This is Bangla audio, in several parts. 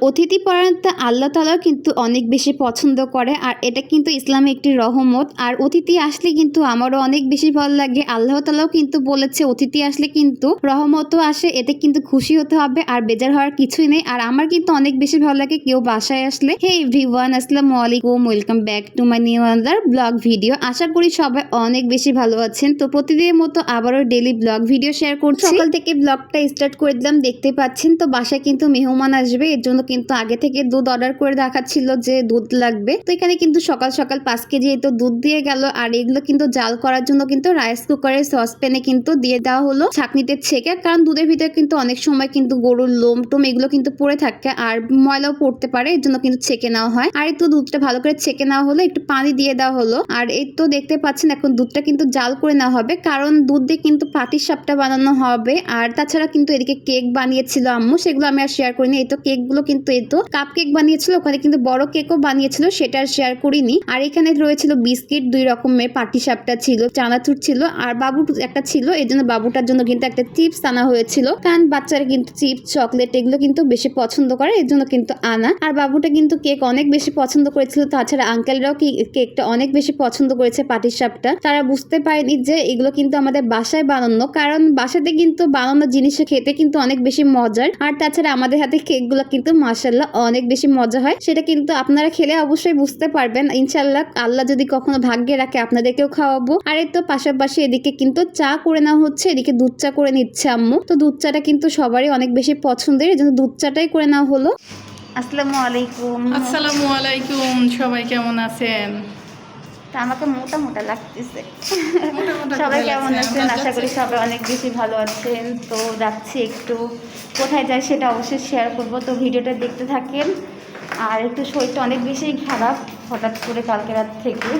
অতিথি পরায়ণতা আল্লাহ তালাও কিন্তু অনেক বেশি পছন্দ করে, আর এটা কিন্তু ইসলামে একটি রহমত। আর অতিথি আসলে কিন্তু আমারও অনেক বেশি ভালো লাগে। আল্লাহ তালাও কিন্তু বলেছে, অতিথি আসলে কিন্তু রহমতও আসে, এতে কিন্তু খুশি হতে হবে, আর বেজার হওয়ার কিছুই নেই। আর আমার কিন্তু অনেক বেশি ভালো লাগে কেউ বাসায় আসলে, হে এভরিওয়ান, আসসালামু আলাইকুম, welcome back to my new another blog video. আশা করি সবাই অনেক বেশি ভালো আছেন। তো প্রতিদিনের মতো আবারও ডেলি ব্লগ ভিডিও শেয়ার করছি। সকাল থেকে ব্লগটা স্টার্ট করে দিলাম, দেখতে পাচ্ছেন, তো বাসায় কিন্তু মেহমান আসবে, এর জন্য কিন্তু আগে থেকে দুধ অর্ডার করে দেখাচ্ছিল যে দুধ লাগবে। তো এখানে কিন্তু সকাল সকাল পাঁচ কেজি এই তো দুধ দিয়ে গেল, আর এগুলো কিন্তু জাল করার জন্য কিন্তু রাইস কুকারের সসপ্যানে কিন্তু দিয়ে দেওয়া হলো ছাকনিতে ছেঁকে। কারণ দুধের ভিতরে কিন্তু অনেক সময় কিন্তু গরুর লোম টোম এগুলো কিন্তু পড়ে থাকে আর ময়লাও পড়তে পারে, এর জন্য কিন্তু ছেঁকে নেওয়া হয়। আর একটু দুধটা ভালো করে ছেঁকে নেওয়া হলো, একটু পানি দিয়ে দেওয়া হলো। আর এই তো দেখতে পাচ্ছেন এখন দুধটা কিন্তু জাল করে নেওয়া হবে, কারণ দুধ দিয়ে কিন্তু পাটির সাপটা বানানো হবে। আর তাছাড়া কিন্তু এদিকে কেক বানিয়েছিল আম্মু, সেগুলো আমি আর শেয়ার করিনি। এই তো কেকগুলো কিন্তু এই তো কাপ কেক বানিয়েছিল, ওখানে কিন্তু বড় কেকও বানিয়েছিল, সেটা শেয়ার করিনি। আর এখানে রয়েছিল বিস্কিট দুই রকমের পাটি সাপটা ছিল, চানাচুর ছিল, আর বাবু একটা ছিল এই জন্য বাবুটার জন্য কিন্তু একটা চিপস আনা হয়েছিল। কারণ বাচ্চারা কিন্তু চিপস চকলেট এগুলো কিন্তু বেশি পছন্দ করে এর জন্য কিন্তু আনা। আর বাবুটা কিন্তু কেক অনেক বেশি পছন্দ করেছিল, তাছাড়া আঙ্কেলরাও কি কেকটা অনেক বেশি পছন্দ করেছে পাটির সাপটা। তারা বুঝতে পারেনি যে এগুলো কিন্তু আমাদের বাসায় বানানো, কারণ বাসাতে কিন্তু বানানো জিনিস খেতে কিন্তু অনেক বেশি মজার। আর তাছাড়া আমাদের হাতে কেকগুলো কিন্তু মাসাল্লাহ অনেক বেশি মজা হয়। সেটা কিন্তু আপনারা খেলে অবশ্যই বুঝতে পারবেন। ইনশাল্লাহ আল্লাহ যদি কখনো ভাগ্যে রাখে আপনাদেরকেও খাওয়াবো। আর এই তো পাশাপাশি এদিকে কিন্তু চা করে নেওয়া হচ্ছে। এদিকে দুধ চা করে নিচ্ছে আম্মু। তো দুধ চাটা কিন্তু সবারই অনেক বেশি পছন্দের। এই জন্য দুধ চাটাই করে নেওয়া হলো। আসসালামু আলাইকুম। আসসালামু আলাইকুম। সবাই কেমন আছেন? তা আমাকে মোটা মোটা লাগতেছে। সবাই কেমন আছেন? আশা করি সবাই অনেক বেশি ভালো আছেন। তো যাচ্ছি একটু কোথায় যাই সেটা অবশ্যই শেয়ার করব। তো ভিডিওটা দেখতে থাকেন। আর একটু শরীরটা অনেক বেশি খারাপ হঠাৎ করে কালকে রাত থেকে।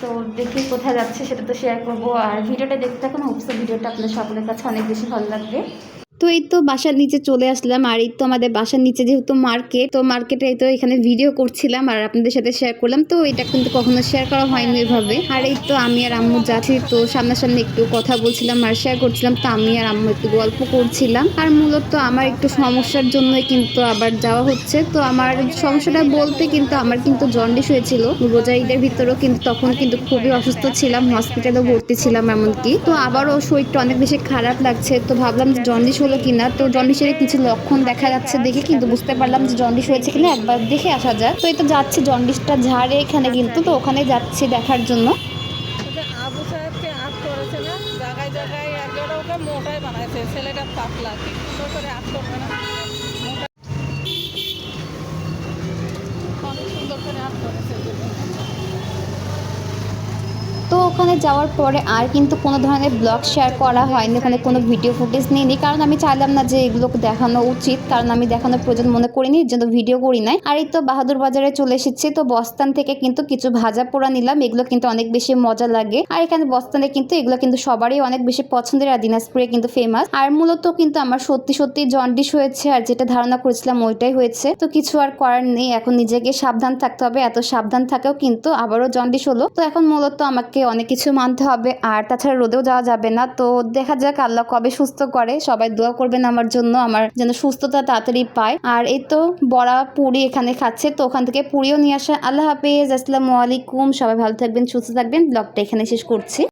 তো দেখি কোথায় যাচ্ছে সেটা তো শেয়ার করব। আর ভিডিওটা দেখতে থাকুন অবশ্যই ভিডিওটা আপনার সকলের কাছে অনেক বেশি ভালো লাগবে। তো এই তো বাসার নিচে চলে আসলাম। আর এই তো আমাদের বাসার নিচে যেহেতু মার্কেট তো মার্কেটে এই তো এখানে ভিডিও করছিলাম আর আপনাদের সাথে শেয়ার করলাম। তো এটা কিন্তু কখনো শেয়ার করা হয়নি এভাবে। আর এই তো আমি আর আম্মু যাচ্ছি, তো সামনাসামনি একটু কথা বলছিলাম আর শেয়ার করছিলাম। তো আমি আর আম্মু একটু গল্প করছিলাম। আর মূলত আমার একটু সমস্যার জন্যই কিন্তু আবার যাওয়া হচ্ছে। তো আমার সমস্যাটা বলতে কিন্তু আমার কিন্তু জন্ডিস হয়েছিল। রোজা ঈদের ভিতরেও কিন্তু তখন কিন্তু খুবই অসুস্থ ছিলাম হসপিটালে ভর্তি ছিলাম এমনকি। তো আবারও শরীরটা অনেক বেশি খারাপ লাগছে। তো ভাবলাম যে জন্ডিস হলো কিনা, তো জন্ডিসের কিছু লক্ষণ দেখা যাচ্ছে দেখে কিন্তু বুঝতে পারলাম যে জন্ডিস হয়েছে কিনা, একবার দেখে আসা যায় তো এই তো যাচ্ছে জন্ডিসটা ঝাড়ে এখানে কিন্তু, তো ওখানে যাচ্ছি দেখার জন্য। বানাইছে, ছেলেটা পাতলা কি? সুন্দর করে না? সুন্দর করে করেছে। তো ওখানে যাওয়ার পরে আর কিন্তু কোনো ধরনের ব্লগ শেয়ার করা হয়নি, ওখানে কোনো ভিডিও ফুটেজ নিইনি। কারণ আমি চাইলাম না যে এগুলো দেখানো উচিত, কারণ আমি দেখানোর প্রয়োজন মনে করিনি, এর জন্য ভিডিও করি নাই। আর এই তো বাহাদুর বাজারে চলে এসেছি, তো বস্তান থেকে কিন্তু কিছু ভাজা পোড়া নিলাম, এগুলো কিন্তু অনেক বেশি মজা লাগে। আর এখানে বস্তানে কিন্তু এগুলো কিন্তু সবারই অনেক বেশি পছন্দের, আর দিনাজপুরে কিন্তু ফেমাস আর মূলত কিন্তু আমার সত্যি সত্যি জন্ডিস হয়েছে, আর যেটা ধারণা করেছিলাম ওইটাই হয়েছে। তো কিছু আর করার নেই, এখন নিজেকে সাবধান থাকতে হবে, এত সাবধান থাকেও কিন্তু আবারও জন্ডিস হলো। তো এখন মূলত আমাকে অনেক কিছু মানতে হবে, আর তাছাড়া রোদেও যাওয়া যাবে না। তো দেখা যাক আল্লাহ কবে সুস্থ করে। সবাই দোয়া করবেন আমার জন্য, আমার যেন সুস্থতা তাড়াতাড়ি পায়। আর এই তো বড়া পুরি এখানে খাচ্ছে, তো ওখান থেকে পুরিও নিয়ে আসা আল্লাহ হাফিজ, আসসালামু আলাইকুম। সবাই ভালো থাকবেন, সুস্থ থাকবেন। ব্লগটা এখানে শেষ করছি।